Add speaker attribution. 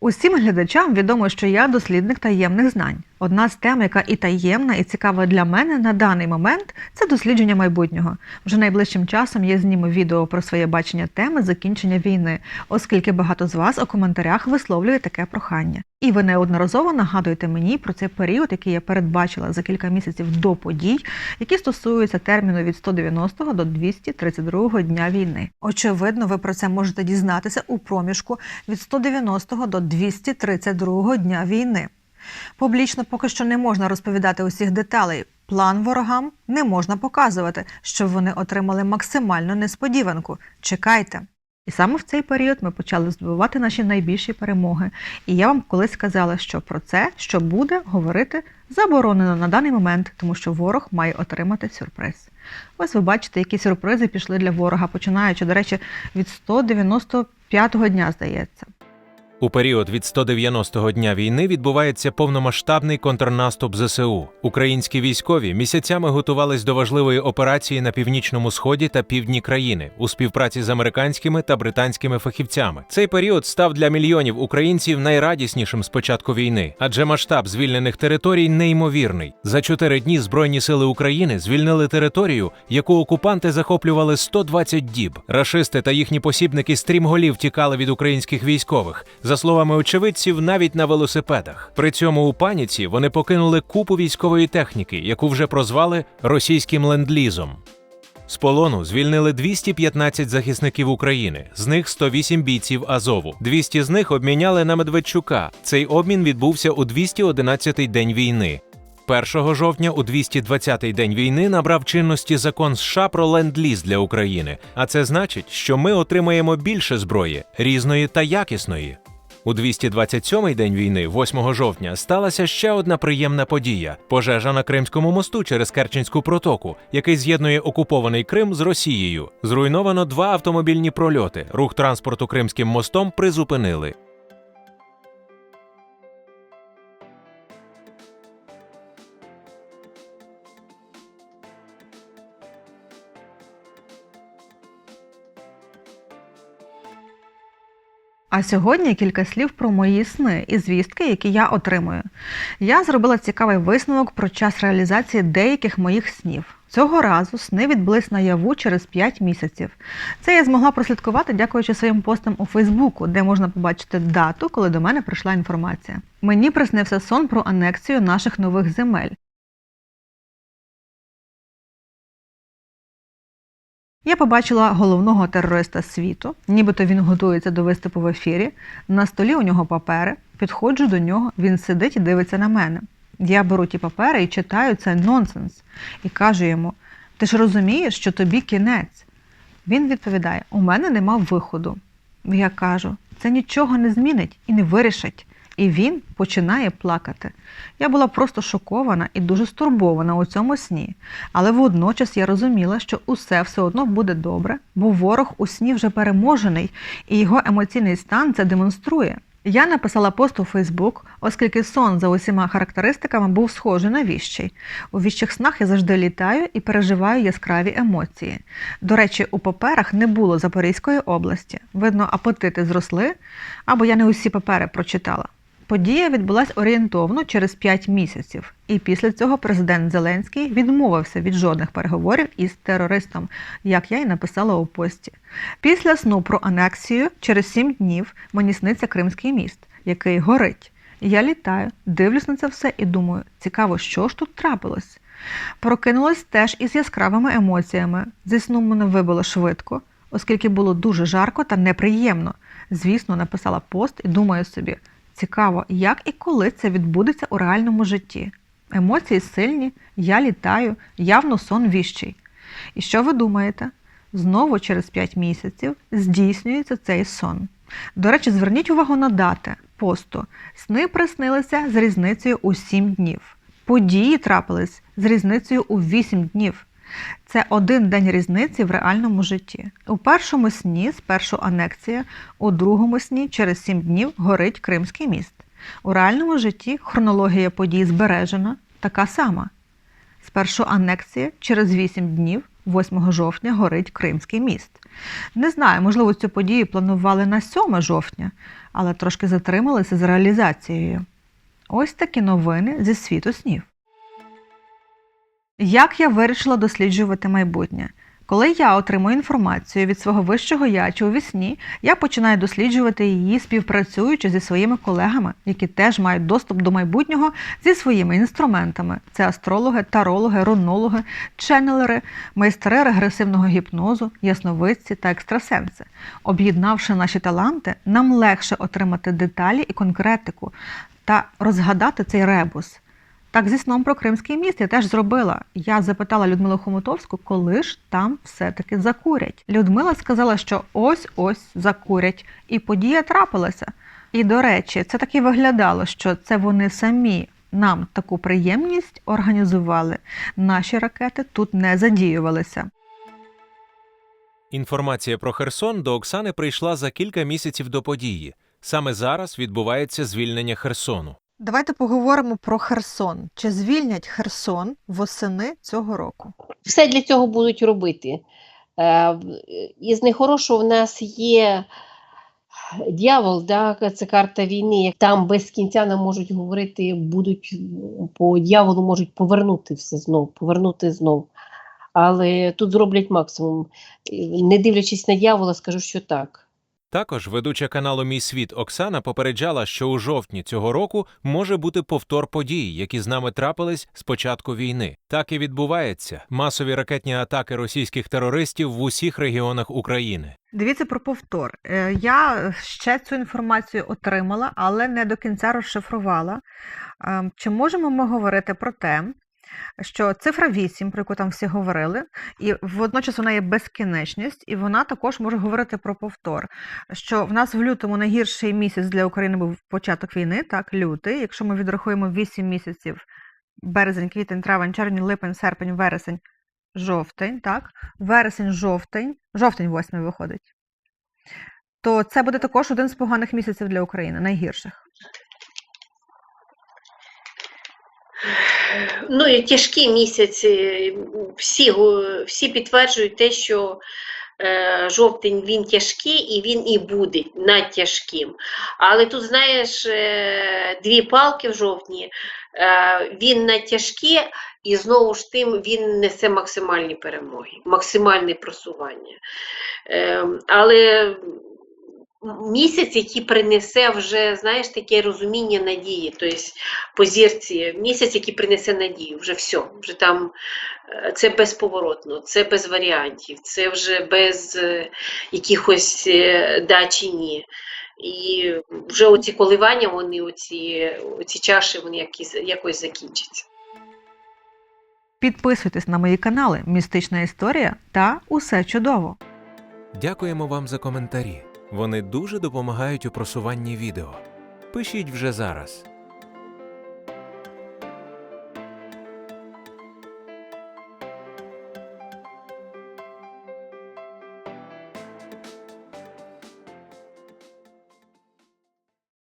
Speaker 1: Усім глядачам відомо, що я дослідник таємних знань. Одна з тем, яка і таємна, і цікава для мене на даний момент, це дослідження майбутнього. Вже найближчим часом я зніму відео про своє бачення теми закінчення війни, оскільки багато з вас у коментарях висловлює таке прохання. І ви неодноразово нагадуєте мені про цей період, який я передбачила за кілька місяців до подій, які стосуються терміну від 190 до 232 дня війни. Очевидно, ви про це можете дізнатися у проміжку від 190 до 232 дня війни. Публічно поки що не можна розповідати усіх деталей. План ворогам не можна показувати, щоб вони отримали максимальну несподіванку. Чекайте. І саме в цей період ми почали здобувати наші найбільші перемоги. І я вам колись сказала, що про це, що буде, говорити заборонено на даний момент, тому що ворог має отримати сюрприз. Ось ви бачите, які сюрпризи пішли для ворога, починаючи, до речі, від 195-го дня, здається.
Speaker 2: У період від 190-го дня війни відбувається повномасштабний контрнаступ ЗСУ. Українські військові місяцями готувались до важливої операції на північному сході та півдні країни у співпраці з американськими та британськими фахівцями. Цей період став для мільйонів українців найрадіснішим з початку війни, адже масштаб звільнених територій неймовірний. За чотири дні збройні сили України звільнили територію, яку окупанти захоплювали 120 діб. Рашисти та їхні посібники стрімголів тікали від українських військових. За словами очевидців, навіть на велосипедах. При цьому у паніці вони покинули купу військової техніки, яку вже прозвали російським ленд-лізом. З полону звільнили 215 захисників України, з них 108 бійців Азову. 200 з них обміняли на Медведчука. Цей обмін відбувся у 211-й день війни. 1 жовтня у 220-й день війни набрав чинності закон США про ленд-ліз для України. А це значить, що ми отримаємо більше зброї різної та якісної. У 227-й день війни, 8 жовтня, сталася ще одна приємна подія: пожежа на Кримському мосту через Керченську протоку, який з'єднує окупований Крим з Росією. Зруйновано два автомобільні прольоти. Рух транспорту Кримським мостом призупинили.
Speaker 1: А сьогодні кілька слів про мої сни і звістки, які я отримую. Я зробила цікавий висновок про час реалізації деяких моїх снів. Цього разу сни відбулись наяву через 5 місяців. Це я змогла прослідкувати, дякуючи своїм постам у Фейсбуку, де можна побачити дату, коли до мене прийшла інформація. Мені приснився сон про анексію наших нових земель. Я побачила головного терориста світу, нібито він готується до виступу в ефірі. На столі у нього папери. Підходжу до нього, він сидить і дивиться на мене. Я беру ті папери і читаю це нонсенс. І кажу йому: ти ж розумієш, що тобі кінець? Він відповідає: У мене нема виходу. Я кажу, це нічого не змінить і не вирішить. І він починає плакати. Я була просто шокована і дуже стурбована у цьому сні. Але водночас я розуміла, що усе все одно буде добре, бо ворог у сні вже переможений, і його емоційний стан це демонструє. Я написала пост у Фейсбук, оскільки сон за усіма характеристиками був схожий на віщий. У віщих снах я завжди літаю і переживаю яскраві емоції. До речі, у паперах не було Запорізької області. Видно, апетити зросли, або я не усі папери прочитала. Подія відбулася орієнтовно через 5 місяців, і після цього президент Зеленський відмовився від жодних переговорів із терористом, як я й написала у пості. Після сну про анексію через 7 днів мені сниться Кримський міст, який горить. Я літаю, дивлюсь на це все і думаю, цікаво, що ж тут трапилось. Прокинулась теж із яскравими емоціями. Зі сну мене вибило швидко, оскільки було дуже жарко та неприємно. Звісно, написала пост і думаю собі. Цікаво, як і коли це відбудеться у реальному житті. Емоції сильні, я літаю, явно сон віщий. І що ви думаєте? Знову через 5 місяців здійснюється цей сон. До речі, зверніть увагу на дати посту. Сни приснилися з різницею у 7 днів. Події трапились з різницею у 8 днів. Це один день різниці в реальному житті. У першому сні спершу анексія, у другому сні через 7 днів горить Кримський міст. У реальному житті хронологія подій збережена така сама. Спершу анексія, через 8 днів 8 жовтня горить Кримський міст. Не знаю, можливо, цю подію планували на 7 жовтня, але трошки затрималися з реалізацією. Ось такі новини зі світу снів. Як я вирішила досліджувати майбутнє? Коли я отримую інформацію від свого вищого я чи у вісні, я починаю досліджувати її, співпрацюючи зі своїми колегами, які теж мають доступ до майбутнього зі своїми інструментами: це астрологи, тарологи, рунологи, ченнелери, майстри регресивного гіпнозу, ясновидці та екстрасенси. Об'єднавши наші таланти, нам легше отримати деталі і конкретику та розгадати цей ребус. Так, зі сном про Кримський міст я теж зробила. Я запитала Людмилу Хомутовську, коли ж там все-таки закурять. Людмила сказала, що ось-ось закурять, і подія трапилася. І до речі, це так і виглядало, що це вони самі нам таку приємність організували. Наші ракети тут не задіювалися.
Speaker 2: Інформація про Херсон до Оксани прийшла за кілька місяців до події. Саме зараз відбувається звільнення Херсону.
Speaker 1: Давайте поговоримо про Херсон. Чи звільнять Херсон восени цього року?
Speaker 3: все для цього будуть робити. Е, Із нехорошого в нас є дьявол, да, це карта війни. Там без кінця нам можуть говорити, будуть по дьяволу можуть повернути все знов, повернути знов. Але тут зроблять максимум. Не дивлячись на дьявола, скажу, що так.
Speaker 2: Також ведуча каналу Мій світ Оксана попереджала, що у жовтні цього року може бути повтор подій, які з нами трапились з початку війни. Так і відбувається масові ракетні атаки російських терористів в усіх регіонах України.
Speaker 1: Дивіться про повтор. Е, Я ще цю інформацію отримала, але не до кінця розшифрувала. Ем, Чи можемо ми говорити про те, що цифра 8, про яку там всі говорили, і водночас вона є безкінечність, і вона також може говорити про повтор. Що в нас в лютому найгірший місяць для України був початок війни, так, лютий. Якщо ми відрахуємо 8 місяців березень, квітень, травень, червень, липень, серпень, вересень, жовтень, так, вересень, жовтень, жовтень восьмий виходить. То це буде також один з поганих місяців для України, найгірших.
Speaker 3: Ну і тяжкі місяці. Всі, всі підтверджують те, що е, жовтень він тяжкий і він і буде надтяжким. Але тут, знаєш, е, дві палки в жовтні, е, він надтяжкий, і знову ж тим він несе максимальні перемоги, максимальне просування. Е, але місяць, який принесе вже, знаєш, таке розуміння надії, тобто по зірці, місяць, який принесе надію, вже все, вже там е, це безповоротно, це без варіантів, це вже без е, якихось е, да чи ні. І вже оці коливання, вони, оці, оці чаші, вони якісь, якось закінчаться.
Speaker 1: Підписуйтесь на мої канали Містична історія та Усе чудово.
Speaker 2: Дякуємо вам за коментарі. Вони дуже допомагають у просуванні відео. Пишіть вже зараз.